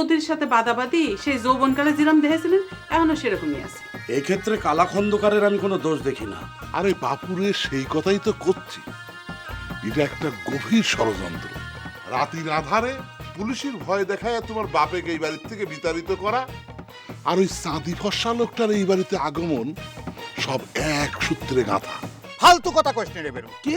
চৌধুরীর সাথে বাদাবাদি সেই যৌবনকালে যেরকম দেখেছিলেন এখনও সেরকমই আছে। এই ক্ষেত্রে কালা খন্দকারের আমি কোনো দোষ দেখি না। আরে বাপুরে সেই কথাই তো করছি। এটা একটা গভীর ষড়যন্ত্র। রাতির আধারে পুলিশের ভয় দেখায় তোমার বাপেকে এই বাড়ির থেকে বিতাড়িত করা। আর ওই চাঁদি ফর্সা লোকটার এই বাড়িতে আগমন সব এক সূত্রে গাঁথা। ফালতু কথা কইস রে বেরু। কি?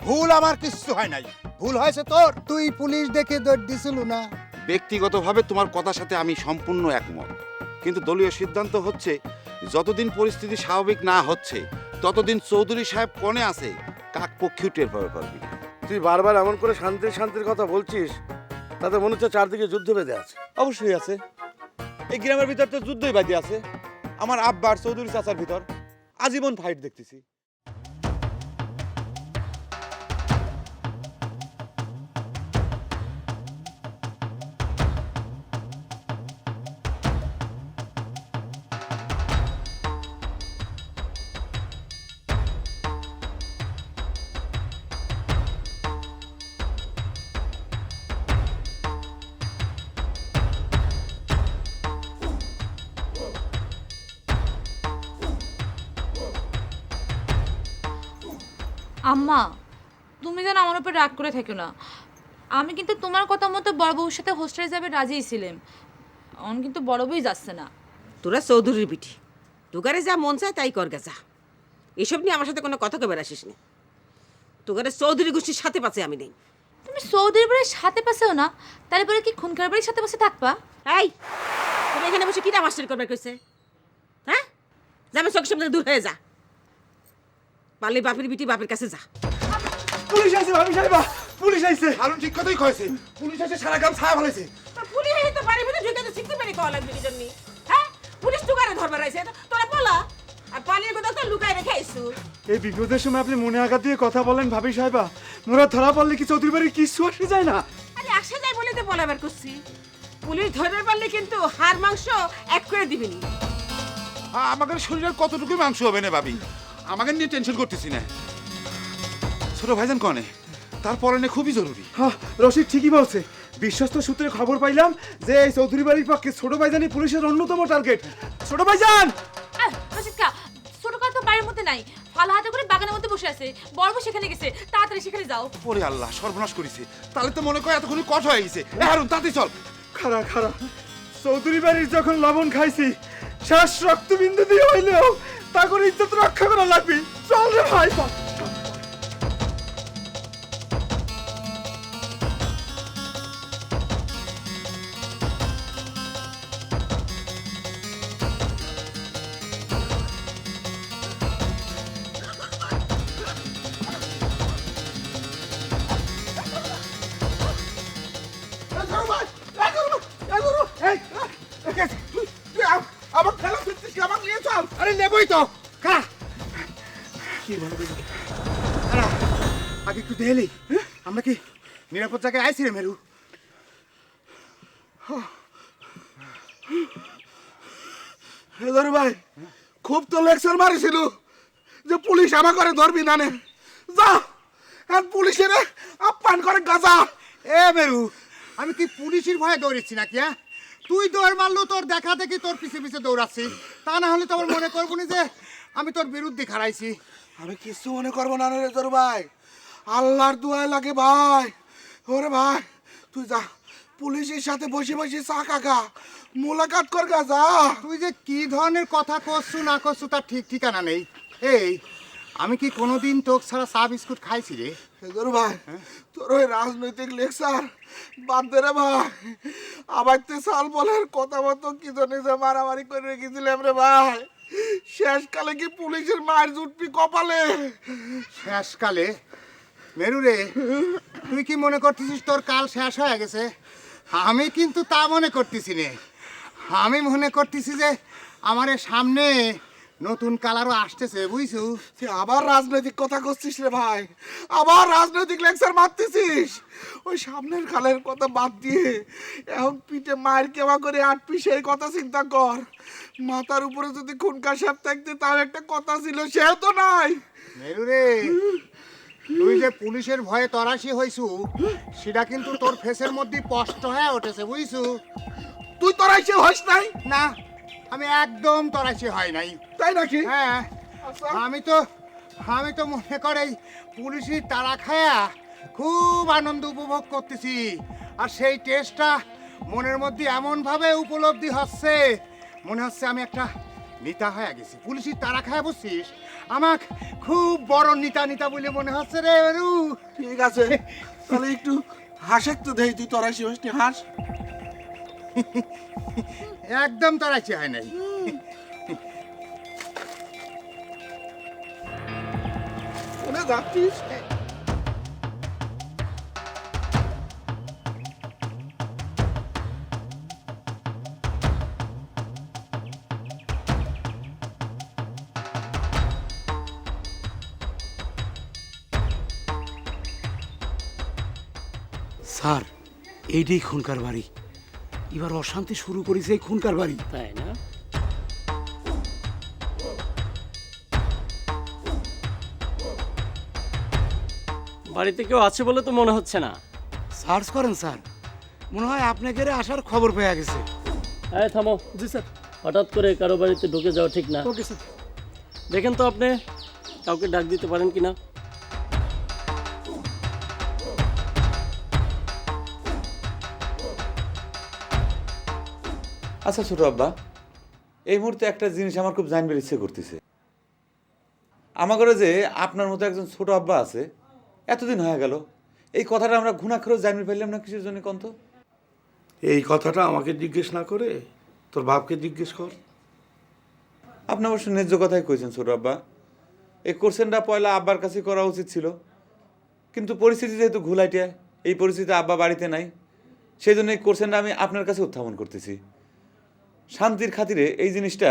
ভুল আমার কিচ্ছু হয় নাই। ভুল হয়েছে তোর। তুই পুলিশ দেখে দৌড় দিছিল না। ব্যক্তিগতভাবে তোমার কথার সাথে আমি সম্পূর্ণ একমত। কিন্তু দলীয় সিদ্ধান্ত হচ্ছে যতদিন পরিস্থিতি স্বাভাবিক না হচ্ছে ততদিন চৌধুরী সাহেব কনে আছে কাক পক্ষেও টের পাবে পারবি না। তুই বারবার এমন করে শান্তির শান্তির কথা বলছিস তাতে মনে হচ্ছে চারদিকে যুদ্ধ বেঁধে আছে। অবশ্যই আছে। এই গ্রামের ভিতর তো যুদ্ধই বাদি আছে। আমার আব্বার চৌধুরী চাচার ভিতর আজীবন ফাইট দেখতেছি। আম্মা তুমি যেন আমার উপর রাগ করে থেকো না। আমি কিন্তু তোমার কথা মতো বড় বউর সাথে হোস্টেলে যাবে রাজিই ছিলাম। অন কিন্তু বড় বউই যাচ্ছে না। তোরা চৌধুরীর পিঠি। তোকারে যা মন চায় তাই কর গেছা এসব নিয়ে আমার সাথে কোনো কথা কবে আসিস না। তোকারে চৌধুরী গোষ্ঠীর সাথে পাচ্ছে আমি নেই। তুমি চৌধুরী বাড়ির সাথে পাশেও না তাহলে পরে কি খুনকার বাড়ির সাথে পাশে থাকবা? এই তুমি এখানে বসে কিনা মাস্টারি করবে কইছে? হ্যাঁ? যাবে চোখের সামনে দূর হয়ে যা। পারলে বাপের বিটি বাপের কাছে যা। পুলিশ আইছে ভাবি সাহেবা পুলিশ আইছে। হারুন ঠিক কথাই কয়েছে পুলিশ এসে সারা গ্রাম ছায়া ফেলেছে পুলিশ তো বাড়ির ভিতরে ঢুকে তো শিখতে পারি কওয়া লাগবে কি জন্য। হ্যাঁ? পুলিশ তোকারে ধরবার আইছে তোরা বলা। আর পানির কথা তো লুকাই রেখে আইছু। এই বিপদের সময় আপনি মনে আঘাত দিয়ে কথা বলেন ভাবি সাহেবা মোরা ধরা পড়লে কি চৌধুরী বাড়ির কিছু আসে যায় না? আরে আসে যায় বলে তো বলাবার করছি। পুলিশ ধরবার পারলে কিন্তু হাড় মাংস এক করে দিবিনি। আ- আমাদের শরীরের কতটুকু মাংস হবে না ভাবি? আমাকে নিয়ে টেনশন করতেছি না। ছোট ভাইজান কনে তার পরনে খুবই জরুরি। হ্যাঁ রশিদ ঠিকই বলছে। বিশ্বস্ত সূত্রে খবর পাইলাম যে এই চৌধুরী বাড়ির পক্ষে ছোট ভাইজানই পুলিশের অন্যতম টার্গেট ছোট ভাইজান! রশিদকা ছোট কাল তো বাড়ির মধ্যে নাই। ফালা হাতে করে বাগানের মধ্যে বসে আছে। বড় সেখানে গেছে। তাড়াতাড়ি সেখানে যাও। ওরে আল্লাহ সর্বনাশ করেছে। তাহলে তো মনে করে এতক্ষণ কট হয়ে গেছে। হারুন তাতে চল। খারা খারা চৌধুরী বাড়ির যখন লবণ খাইছি শেষ রক্তবিন্দু দিয়ে হইলেও তা করে ইজ্জত রক্ষা করা লাগবে। চল রে ভাই আগে একটু আমরা কি নিরাপদ জায়গায় আইছি রে মেরু? ভাই, খুব তো লেকচার মারিছিল যে পুলিশ আমার করে ধরবি না নে। যা আর পুলিশের করে গাজা। এ মেরু, আমি কি পুলিশের ভয়ে দৌড়েছি নাকি হ্যাঁ? তুই দৌড় মারলো, তোর দেখা দেখি তোর পিছে পিছে দৌড়াচ্ছি। তা না হলে তো আমার মনে করব যে আমি তোর বিরুদ্ধে খারাইছি আমি কিছু মনে করব না রে তোর ভাই। আল্লাহর দুয়ায় লাগে ভাই। ওরে ভাই তুই যা। পুলিশের সাথে বসে বসে চা কাকা মোলাকাত কর গা যা। তুই যে কি ধরনের কথা করছু না করছু তার ঠিক ঠিকানা নেই। এই আমি কি কোনোদিন তোর ছাড়া চা বিস্কুট খাইছি রে? তোর ভাই তোর ওই রাজনৈতিক লেকচার বাদ দে রে ভাই। আবার তে সাল বলার কথা মতো কি জন্য যে মারামারি করে রেখেছিলাম রে ভাই। শেষকালে কি পুলিশের মায়ের জুটবি কপালে? শেষকালে? মেরু রে, তুই কি মনে করতেছিস তোর কাল শেষ হয়ে গেছে? আমি কিন্তু তা মনে করতেছি নে। আমি মনে করতেছি যে আমার সামনে নতুন কালারও আসতেছে বুঝছু? তুই আবার রাজনৈতিক কথা করছিস রে ভাই। আবার রাজনৈতিক লেকচার মারতেছিস। ওই সামনের কালের কথা বাদ দিয়ে এখন পিঠে মায়ের কেমা করে আটপি সেই কথা চিন্তা কর। মাথার উপরে যদি খুনকা সাপ থাকতে তার একটা কথা ছিল সেও তো নাই। মেরু রে তুই যে পুলিশের ভয়ে তরাসি হইছু সেটা কিন্তু তোর ফেসের মধ্যে স্পষ্ট হয়ে উঠেছে বুঝছু? তুই তরাইছে হইস নাই? না। আমি একদম তরাইছি হয় নাই। তাই নাকি? হ্যাঁ। আমি তো আমি তো মনে করে পুলিশের তারা খায়া খুব আনন্দ উপভোগ করতেছি। আর সেই টেস্টটা মনের মধ্যে এমনভাবে উপলব্ধি হচ্ছে মনে হচ্ছে আমি একটা নিতা হয়ে গেছি। পুলিশের তারা খায়া বুঝছিস? আমাক খুব বড় নিতা নিতা বলে মনে হচ্ছে রে রু ঠিক আছে। তাহলে একটু হাসেক তো দেই তুই হইস হাস। একদম তরাইছি হয় নাই। কোনে যাচ্ছিস? স্যার এইটাই খুনকার বাড়ি। এবার অশান্তি শুরু করেছে এই খুনকার বাড়ি। তাই না? বাড়িতে কেউ আছে বলে তো মনে হচ্ছে না। সার্চ করেন স্যার। মনে হয় আপনাকে আসার খবর পেয়ে গেছে। হ্যাঁ থামো। জি স্যার। হঠাৎ করে কারও বাড়িতে ঢুকে যাওয়া ঠিক না। Okay sir. দেখেন তো আপনি কাউকে ডাক দিতে পারেন কি না? আচ্ছা ছোট আব্বা এই মুহূর্তে একটা জিনিস আমার খুব জানবার ইচ্ছে করতেছে। আমাদের যে আপনার মতো একজন ছোট আব্বা আছে এতদিন হয়ে গেল এই কথাটা আমরা ঘুণাক্ষরেও জানতে পারলাম না কিসের জন্য কন্ত? এই কথাটা আমাকে জিজ্ঞেস না করে তোর বাপকে জিজ্ঞেস কর। আপনি অবশ্য ন্যায্য কথাই কইছেন ছোট আব্বা। এই কোশ্চেনটা পয়লা আব্বার কাছে করা উচিত ছিল। কিন্তু পরিস্থিতি যেহেতু ঘুলাইটিয়া এই পরিস্থিতিতে আব্বা বাড়িতে নাই সেই জন্য এই কোশ্চেনটা আমি আপনার কাছে উত্থাপন করতেছি। শান্তির খাতিরে এই জিনিসটা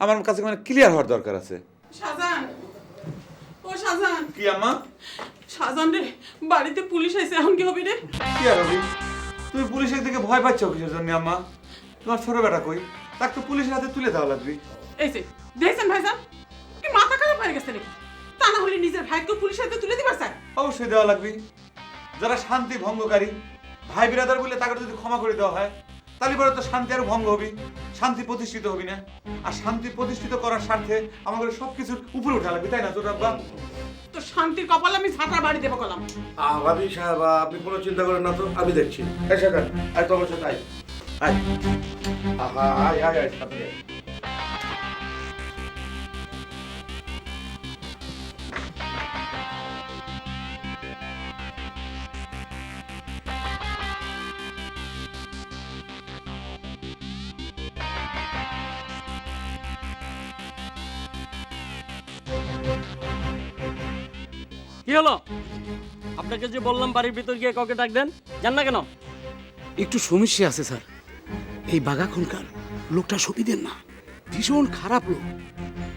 আমার কাছে মানে ক্লিয়ার হওয়ার দরকার আছে। শাহজাহান ও শাহজাহান। কি আম্মা? শাহজাহান রে বাড়িতে পুলিশ আইছে এখন কি হবে রে? কি আর রবি তুমি পুলিশের দিকে ভয় পাচ্ছ কিসের জন্য আম্মা? তোমার ছোট বেটা কই? তাকে তো পুলিশের হাতে তুলে দেওয়া লাগবে। এই যে দেখছেন ভাইজান? কি মাথা খারাপ হয়ে গেছে নাকি তা না হলে নিজের ভাইকে পুলিশের হাতে তুলে দিবার স্যার? অবশ্যই দেওয়া লাগবে। যারা শান্তি ভঙ্গকারী ভাই বিরাদার বলে তাকে যদি ক্ষমা করে দেওয়া হয় তাহলে পরে তো শান্তি আরও ভঙ্গ হবে শান্তি প্রতিষ্ঠিত হবি না? আর শান্তি প্রতিষ্ঠিত করার স্বার্থে আমাদের সবকিছুর উপরে উঠা লাগবে তাই না তোর আব্বা তো শান্তির কপাল আমি ছাতার বাড়ি দেবো কলাম। ভাবি সাহেব আপনি কোনো চিন্তা করেন না তো আমি দেখছি। এসে আয় তোমার সাথে আয়। আয়। আহা, আয় আয় আয় কি হলো? আপনাকে যে বললাম বাড়ির ভিতর গিয়ে কাউকে ডাক দেন জান না কেন? একটু সমস্যা আছে স্যার। এই বাঘা খুনকার লোকটা সুবিধের না ভীষণ খারাপ লোক।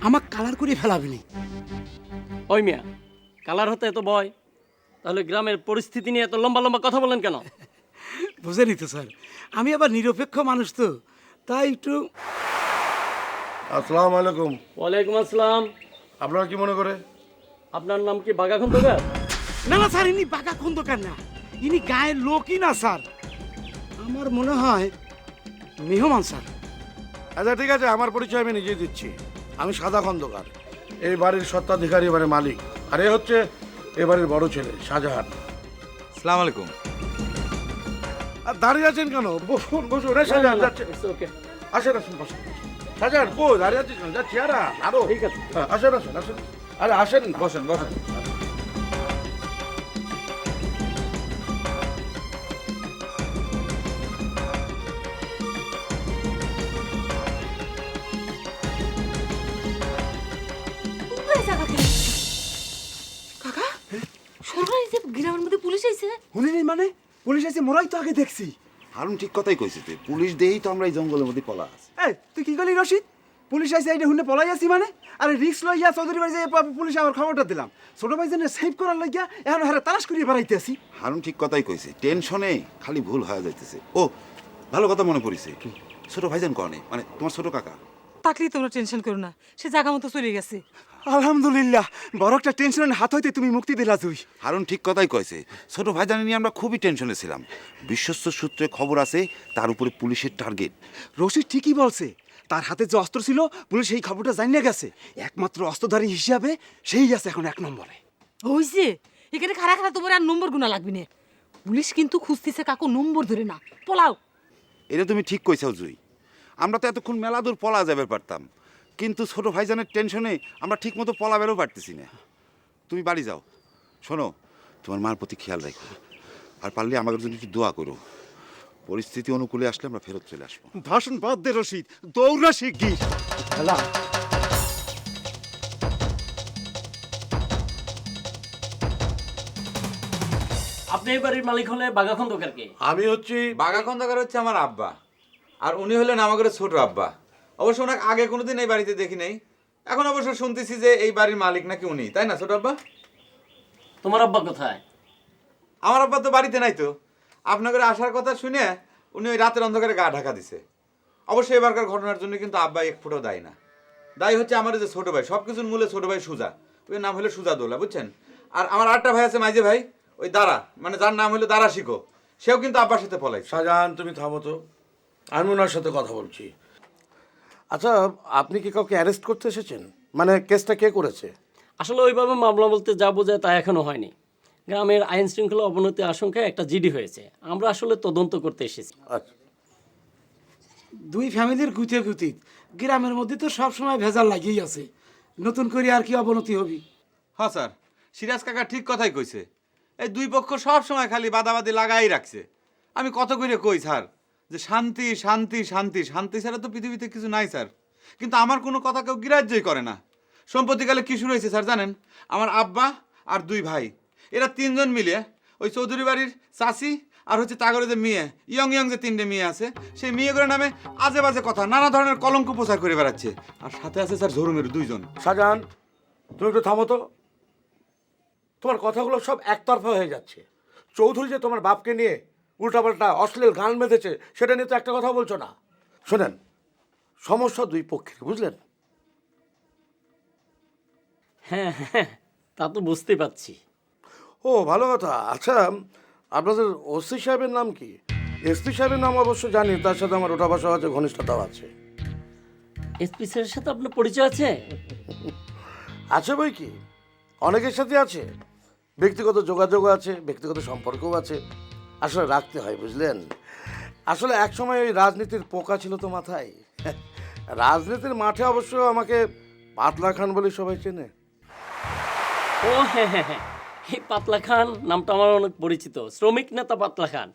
আমাক কালার করে ফেলাবেনি ওই মিয়া কালার হতে এত ভয় তাহলে গ্রামের পরিস্থিতি নিয়ে এত লম্বা লম্বা কথা বলেন কেন? বুঝেনি তো স্যার। আমি আবার নিরপেক্ষ মানুষ তো তাই একটু আসসালামু আলাইকুম। ওয়ালাইকুম আসসালাম। আপনারা কি মনে করে? আপনার নাম কি বাঘা খন্দকার? না না স্যার ইনি বাঘা খন্দকার না। ইনি গায়ের লোকই না স্যার। আমার মনে হয় মেহমান স্যার। আচ্ছা ঠিক আছে আমার পরিচয় আমি নিজেই দিচ্ছি। আমি সাদা খন্দকার। এই বাড়ির সত্ত্বাধিকারী এবারে মালিক। আর এ হচ্ছে এ বাড়ির বড় ছেলে শাহজাহান। সালাম আলাইকুম। আর দাঁড়িয়ে আছেন কেন? বসুন বসুন। রে শাহজাহান যাচ্ছে। ওকে আসেন আসুন বসুন শাহজাহান কো দাঁড়িয়ে আছিস কেন? যাচ্ছি আর আরও। ঠিক আছে। হ্যাঁ, আসেন আসেন আসেন। আরে আসেন বসেন বসেন। কাকা সরকারি যে গ্রামের মধ্যে পুলিশ আইছে? শুনি নি মানে? পুলিশ মোরাই তো আগে দেখছি। হারুন ঠিক কথাই কইছে তুই পুলিশ দেই তো আমরা এই জঙ্গলের মধ্যে পলা আছি এই তুই কি করলি রশিদ? পুলিশ আইসে এইটা হুনে পলাই আছি মানে? আরে রিক্স লইয়া চৌধুরী বাড়ি যে পুলিশ আমার খবরটা দিলাম। ছোট ভাই জন্য সেভ করার লাগিয়া এখন হারে তালাশ করিয়ে বেড়াইতে আছি। হারুন ঠিক কথাই কইছে টেনশনে খালি ভুল হয়ে যাইতেছে। ও ভালো কথা মনে পড়িছে। ছোট ভাইজান কনে মানে তোমার ছোট কাকা। তাকলেই তোমরা টেনশন করো না সে জায়গা মতো চলে গেছে। আলহামদুলিল্লাহ বড় একটা টেনশনের হাত হইতে তুমি মুক্তি দিলা জুই হারুন ঠিক কথাই কয়েছে ছোট ভাইজানি নিয়ে আমরা খুবই টেনশনে ছিলাম। বিশ্বস্ত সূত্রে খবর আছে তার উপরে পুলিশের টার্গেট। রশিদ ঠিকই বলছে তার হাতে যে অস্ত্র ছিল পুলিশ সেই খবরটা জানিয়ে গেছে। একমাত্র অস্ত্রধারী হিসাবে সেই আছে এখন এক নম্বরে। হইছে? এখানে খারা খারা তোমার আর নম্বর গুনা লাগবে না। পুলিশ কিন্তু খুঁজতেছে কাকু নম্বর ধরে না। পোলাও। এটা তুমি ঠিক কইছাও জুই। আমরা তো এতক্ষণ মেলা দূর পলা যাবে পারতাম। কিন্তু ছোট ভাইজানের টেনশনে আমরা ঠিক মতো পলা বেরো পারতেছি না। তুমি বাড়ি যাও। শোনো তোমার মার প্রতি খেয়াল রাখো। আর পারলে আমাদের জন্য একটু দোয়া করো। পরিস্থিতি অনুকূলে আসলে আমরা ফেরত চলে আসব। ভাষণ বাদ দে রশিদ দৌড়া শিগগির। খেলা। আপনি এই বাড়ির মালিক হলে বাঘা খন্দকার কে? আমি হচ্ছি বাঘা খন্দকার হচ্ছে আমার আব্বা। আর উনি হলেন আমাদের ছোট আব্বা। অবশ্য ওনাকে আগে কোনোদিন এই বাড়িতে দেখি নাই। এখন অবশ্য শুনতেছি যে এই বাড়ির মালিক নাকি উনি। তাই না ছোট আব্বা? তোমার আব্বা কোথায়? আমার আব্বা তো বাড়িতে নাই তো। আপনাদের আসার কথা শুনে উনি ওই রাতের অন্ধকারে গা ঢাকা দিছে। অবশ্যই এবারকার ঘটনার জন্য কিন্তু আব্বা এক ফুটো দায়ী না। দায়ী হচ্ছে আমার যে ছোটো ভাই সব কিছুর মূলে ছোট ভাই সুজা। ওই নাম হলো সুজা দোলা বুঝছেন? আর আমার আরেকটা ভাই আছে মাইজে ভাই ওই দারা। মানে যার নাম হলো দারা শিখো সেও কিন্তু আব্বার সাথে পলাইছে। শাহজাহান তুমি থামো তো। আমি ওনার সাথে কথা বলছি। আচ্ছা আপনি কি কাউকে অ্যারেস্ট করতে এসেছেন? মানে কেসটা কে করেছে? আসলে ওইভাবে মামলা বলতে যা বোঝায় তা এখনও হয়নি। গ্রামের আইন শৃঙ্খলা অবনতি আশঙ্কায় একটা জিডি হয়েছে। আমরা আসলে তদন্ত করতে এসেছি। আচ্ছা। দুই ফ্যামিলির গুতে গুতি গ্রামের মধ্যে তো সব সময় ভেজাল লাগিয়েই আছে। নতুন করে আর কি অবনতি হবি? হ্যাঁ স্যার সিরাজ কাকা ঠিক কথাই কইছে। এই দুই পক্ষ সব সময় খালি বাদাবাদি লাগাই রাখছে। আমি কত করে কই স্যার যে শান্তি শান্তি শান্তি শান্তি ছাড়া তো পৃথিবীতে কিছু নাই স্যার। কিন্তু আমার কোনো কথা কেউ গ্রাহ্যই করে না। সম্প্রতিকালে কি শুরু হয়েছে স্যার জানেন? আমার আব্বা আর দুই ভাই। এরা তিনজন মিলে ওই চৌধুরী বাড়ির চাষি আর হচ্ছে তাগরে যে মেয়ে ইয়ং ইয়ং যে তিনটে মেয়ে আছে সেই মেয়েগুলোর নামে আজে বাজে কথা নানা ধরনের কলঙ্ক প্রচার করে বেড়াচ্ছে। আর সাথে আছে স্যার ঝরুমের দুইজন। শাহজাহান তুমি একটু থামো তো। তোমার কথাগুলো সব একতরফা হয়ে যাচ্ছে। চৌধুরী যে তোমার বাপকে নিয়ে উল্টাপাল্টা অশ্লীল গান বেঁধেছে সেটা নিয়ে তো একটা কথা বলছো না। শোনেন সমস্যা দুই পক্ষের বুঝলেন? হ্যাঁ হ্যাঁ তা তো বুঝতে পারছি। ও ভালো কথা। আচ্ছা আপনাদের ওসি সাহেবের নাম কি? এসপি সাহেবের নাম অবশ্য জানি তার সাথে আমার ওঠা বসা আছে ঘনিষ্ঠতাও আছে। এসপি স্যারের সাথে আপনার পরিচয় আছে? আছে বই কি? অনেকের সাথে আছে। ব্যক্তিগত যোগাযোগও আছে ব্যক্তিগত সম্পর্কও আছে। আসলে রাখতে হয় বুঝলেন? আসলে একসময় ওই রাজনীতির পোকা ছিল তো মাথায়। রাজনীতির মাঠে অবশ্য আমাকে পাতলা খান বলে সবাই চেনে। ও হ্যাঁ হ্যাঁ হ্যাঁ। এই পাতলা খান নামটা আমার অনেক পরিচিত। শ্রমিক নেতা পাতলা খান।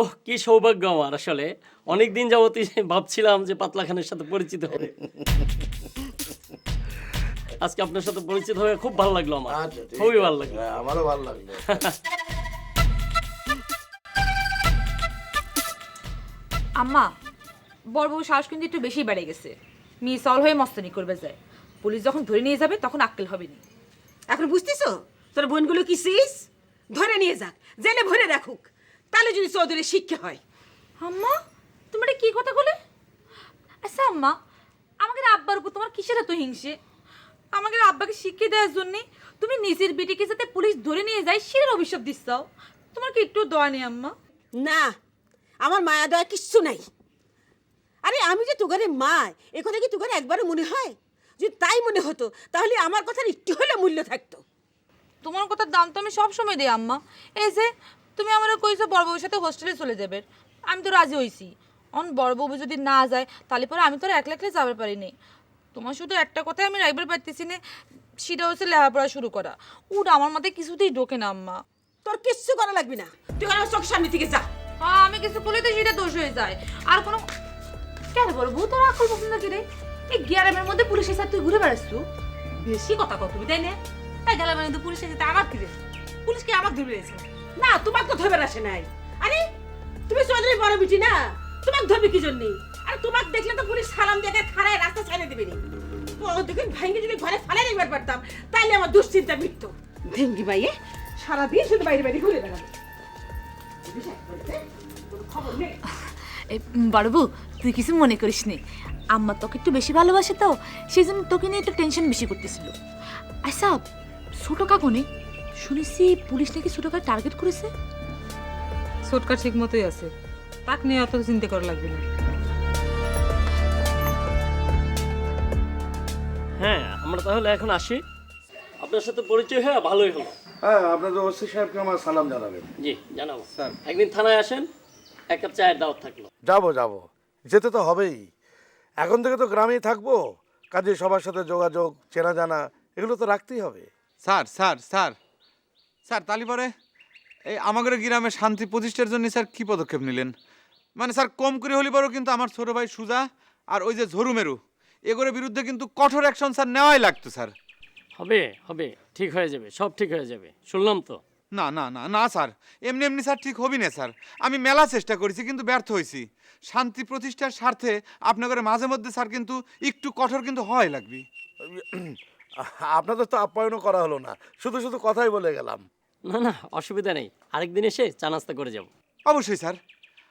ও কি সৌভাগ্য আমার আসলে। অনেক দিন যাবতই ভাবছিলাম যে পাতলা খানের সাথে পরিচিত হবে। আজকে আপনার সাথে পরিচিত হয়ে খুব ভালো লাগল আমার। আচ্ছা, খুবই ভালো লাগল। হ্যাঁ, আমারও ভালো লাগল। আম্মা বড়বাবু সাহস কিন্তু একটু বেশি বেড়ে গেছে। মিস অল হয়ে মস্তানি করবে যায়। পুলিশ যখন ধরে নিয়ে যাবে তখন আক্কেল হবে না এখন বুঝতেছ? তোর বোনগুলো কি সিস ধরে নিয়ে যাক জেলে ভরে রাখুক তাহলে যদি চৌধুরী শিক্ষা হয়। আম্মা তুমি এটা কি কথা বলে? আচ্ছা আম্মা আমাদের আব্বার উপর তোমার কিসের এত হিংসে? আমাদের আব্বাকে শিখিয়ে দেওয়ার জন্যে তুমি নিজের বেটিকে যাতে পুলিশ ধরে নিয়ে যায় সেটার অভিশাপ দিচ্ছাও তোমার কি একটু দয়া নেই আম্মা? না আমার মায়া দয়া কিচ্ছু নাই। আরে আমি যে তোগারে মা এ কথা কি তোগারে একবারও মনে হয়? যদি তাই মনে হতো তাহলে আমার কথার একটু হলে মূল্য থাকতো। তোমার কথার দাম তো আমি সবসময় দিই আম্মা। এই যে তুমি আমার কইছো বড়বাবুর সাথে হোস্টেলে চলে যাবে। আমি তো রাজি হইছি। অন বড়বাবু যদি না যায় তাহলে পরে আমি তো আর একলা একলা যাবার পারিনি তোমার শুধু একটা কথাই আমি রাখবার পারতেছি না সেটা হচ্ছে লেখাপড়া শুরু করা। ওটা আমার মাথায় কিছুতেই ঢোকে না আম্মা। তোর কিচ্ছু করা লাগবে না। তুই আমার চোখ সামনে থেকে যা। হ্যাঁ আমি কিছু করলে তো সেটা দোষ হয়ে যায়। আর কোনো কেন বলব তোর আকল পছন্দ কি রে? এই গ্যারামের মধ্যে পুলিশের সাথে তুই ঘুরে বেড়াচ্ছ? বেশি কথা কত তুমি তাই না? তাই গেলাম কিন্তু পুলিশের সাথে আমার কি রে পুলিশকে আমার রয়েছে না তো আসে নাই। আরে, তুমি চৌধুরী বড় বিটি না? ধরবে কি জন্য? আর দেখলে তো পুলিশ সালাম দিয়ে খাড়ায় রাস্তা ছেড়ে দেবে নি দেখুন, ভাইকে যদি ঘরে ফালাই পারতাম, তাহলে আমার দুশ্চিন্তা ভেঙ্গি সারাদিন শুধু বাইরে বাইরে ঘুরে বেড়াবে। বড়বু, তুই কিছু মনে করিস নি। আম্মা তোকে একটু বেশি ভালোবাসে তো সেই জন্য তোকে নিয়ে একটু টেনশন বেশি করতেছিল। আচ্ছা ছোট কাকুনি শুনেছি পুলিশ নাকি ছোট কাকা টার্গেট করেছে? ছোটকা ঠিক মতোই আছে। তাক নিয়ে অত চিন্তা করা লাগবে না। হ্যাঁ আমরা তাহলে এখন আসি। আপনার সাথে পরিচয় হয়ে ভালোই হলো। হ্যাঁ আপনাদের ওসি সাহেবকে আমার সালাম জানাবেন। জি জানাব। স্যার। একদিন থানায় আসেন এক কাপ চায়ের দাওয়াত থাকল। যাব যাব। যেতে তো হবেই। এখন থেকে তো গ্রামেই থাকব। কাজে সবার সাথে যোগাযোগ চেনা জানা এগুলো তো রাখতেই হবে। Sir sir sir. স্যার তালি পরে এই আমাদের গ্রামে শান্তি প্রতিষ্ঠার জন্য স্যার কী পদক্ষেপ নিলেন? মানে স্যার কম করে হলি পরেও কিন্তু আমার ছোট ভাই সুজা আর ওই যে ঝরু মেরু এগুলোর বিরুদ্ধে কিন্তু কঠোর অ্যাকশন স্যার নেওয়াই লাগতো স্যার। হবে হবে ঠিক হয়ে যাবে সব ঠিক হয়ে যাবে শুনলাম তো। না না না না স্যার এমনি এমনি স্যার ঠিক হবি না স্যার। আমি মেলা চেষ্টা করেছি কিন্তু ব্যর্থ হয়েছি শান্তি প্রতিষ্ঠার স্বার্থে আপনাদের মাঝে মধ্যে স্যার কিন্তু একটু কঠোর কিন্তু হয় লাগবে। আপনাদের তো আপ্যায়নও করা হলো না। শুধু শুধু কথাই বলে গেলাম। না না অসুবিধা নেই। আরেকদিন এসে চা নাস্তা করে যাব। অবশ্যই স্যার।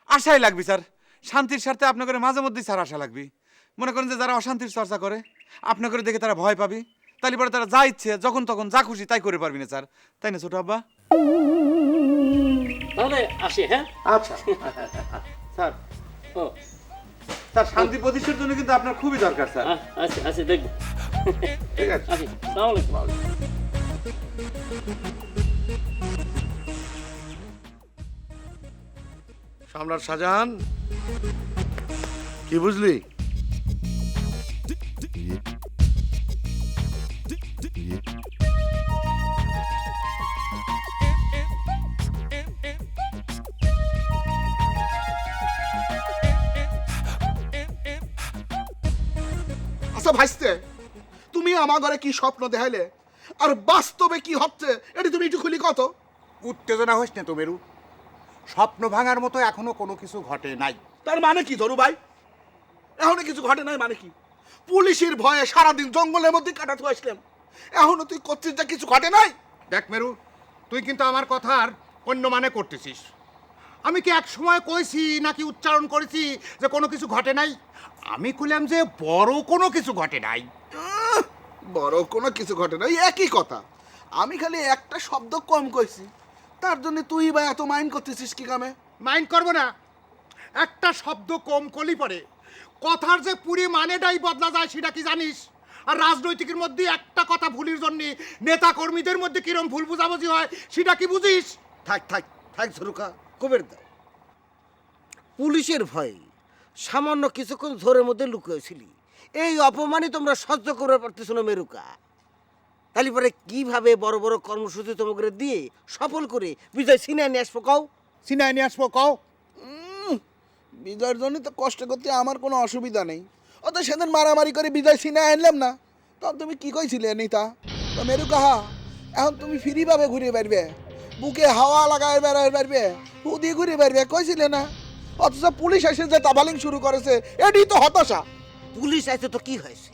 আশাই লাগবে স্যার। শান্তির স্বার্থে আপনাদের মাঝে মধ্যেই স্যার আশা লাগবে। মনে করেন যে যারা অশান্তির চর্চা করে আপনাদের দেখে তারা ভয় পাবে। তাহলে পরে তারা যা ইচ্ছে যখন তখন যা খুশি তাই করে পারবি না স্যার। তাই না ছোট আব্বা? তাহলে আসি হ্যাঁ? আচ্ছা। স্যার ও। স্যার শান্তি প্রতিষ্ঠার জন্য কিন্তু আপনার খুবই দরকার স্যার। আচ্ছা আচ্ছা দেখব। ঠিক আছে। আসসালামু সালাম আলাইকুম। সম্রাট শাহজাহান কি বুঝলি? ঘরে কি স্বপ্ন দেখাইলে? আর বাস্তবে কি হচ্ছে? এটি তুমি একটু খুলি কত? উত্তেজনা হইস না তো মেরু। স্বপ্ন ভাঙার মতো এখনও কোনো কিছু ঘটে নাই। তার মানে কি ধরু ভাই? এখনও কিছু ঘটে নাই মানে কি? পুলিশের ভয়ে সারাদিন জঙ্গলের মধ্যে কাটাতে আসলাম। এখনও তুই করছিস যে কিছু ঘটে নাই? দেখ মেরু তুই কিন্তু আমার কথার অন্য মানে করতেছিস। আমি কি এক সময় কইছি নাকি উচ্চারণ করেছি যে কোনো কিছু ঘটে নাই? আমি কইলাম যে বড় কোনো কিছু ঘটে নাই। বড় কোনো কিছু ঘটে নাই একই কথা। আমি খালি একটা শব্দ কম কইছি। তার জন্য তুই বা এত মাইন্ড করতেছিস কি কামে? মাইন্ড করব না। একটা শব্দ কম কলি পড়ে কথার যে পুরি মানেটাই বদলা যায় সেটা কি জানিস? আর রাজনৈতিকের মধ্যে একটা কথা ভুলির জন্য নেতা কর্মীদের মধ্যে কিরম ভুল বুঝাবুঝি হয় সেটা কি বুঝিস? থাক থাক থাক ঝরুকা কবের দাও। পুলিশের ভয় সামান্য কিছুক্ষণ ঝোরের মধ্যে লুকিয়েছিলি। এই অপমানই তোমরা সহ্য করে পারতেছ না মেরুকা। তাহলে পরে কীভাবে বড় বড় কর্মসূচি তোমাকে দিয়ে সফল করে বিজয় সিনিয়া নিয়ে আসব কও? সিনাই নিয়ে আসব কও? বিজয়ের জন্য তো কষ্ট করতে আমার কোনো অসুবিধা নেই। ও তো সেদিন মারামারি করে বিজয় সিনে আনলাম না। তখন তুমি কি কইছিলে নিতা তো মেরু কাহা এখন তুমি ফ্রি ভাবে ঘুরে বেরবে বুকে হাওয়া লাগায় বেড়ায় বেরবে হুদি ঘুরে বেরবে কইছিলে না? অথচ পুলিশ এসে যে তাবালিং শুরু করেছে এটি তো হতাশা। পুলিশ আছে তো কি হয়েছে?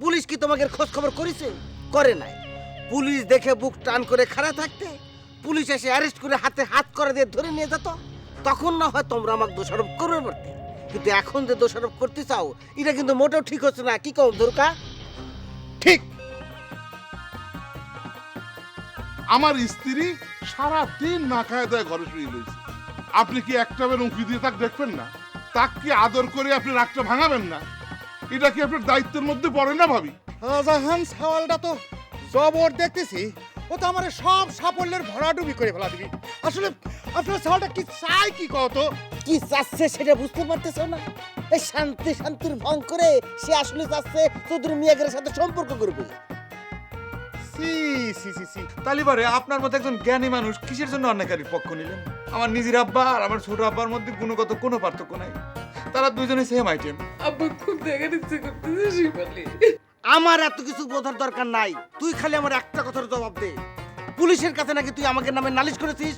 পুলিশ কি তোমাকে খোঁজ খবর করেছে? করে নাই। পুলিশ দেখে বুক টান করে খাড়া থাকতে, পুলিশ এসে অ্যারেস্ট করে হাতে হাত করে দিয়ে ধরে নিয়ে যেত। তখন না হয় তোমরা আমাকে দোষারোপ করবে পারতে কিন্তু এখন যে দোষারোপ করতে চাও, এটা কিন্তু মোটেও ঠিক হচ্ছে না। কি কম দরকার ঠিক। আমার স্ত্রী সারা দিন না খায় দেয় ঘরে শুয়ে রয়েছে। আপনি কি একটা বের উঁকি দিয়ে তাক দেখবেন না? তাক কি আদর করে আপনি রাগটা ভাঙাবেন না। এটা কি আপনার দায়িত্বের মধ্যে পড়ে না ভাবি? শাহজাহান সাওয়ালটা তো জবর দেখতেছি। ও তো আমার সব সাফল্যের ভরাডুবি করে ফেলা দিবি। আসলে আসলে সাওয়ালটা কি চাই কি কত কি চাচ্ছে সেটা বুঝতে পারতেছো না? এই শান্তি শান্তির ভং করে সে আসলে চাচ্ছে চৌধুরী মিয়াগের সাথে সম্পর্ক করবে। সি সি সি সি। তালিবারে আপনার মতো একজন জ্ঞানী মানুষ কিসের জন্য অন্যায়কারীর পক্ষ নিলেন? আমার নিজের আব্বা আর আমার ছোট আব্বার মধ্যে গুণগত কোনো পার্থক্য নাই। তারা দুজনে সেম আইটেম আব্বা খুব দেখার ইচ্ছে করতেছে শিপালি আমার এত কিছু বোঝার দরকার নাই। তুই খালি আমার একটা কথার জবাব দে। পুলিশের কাছে নাকি তুই আমাকে নামে নালিশ করেছিস?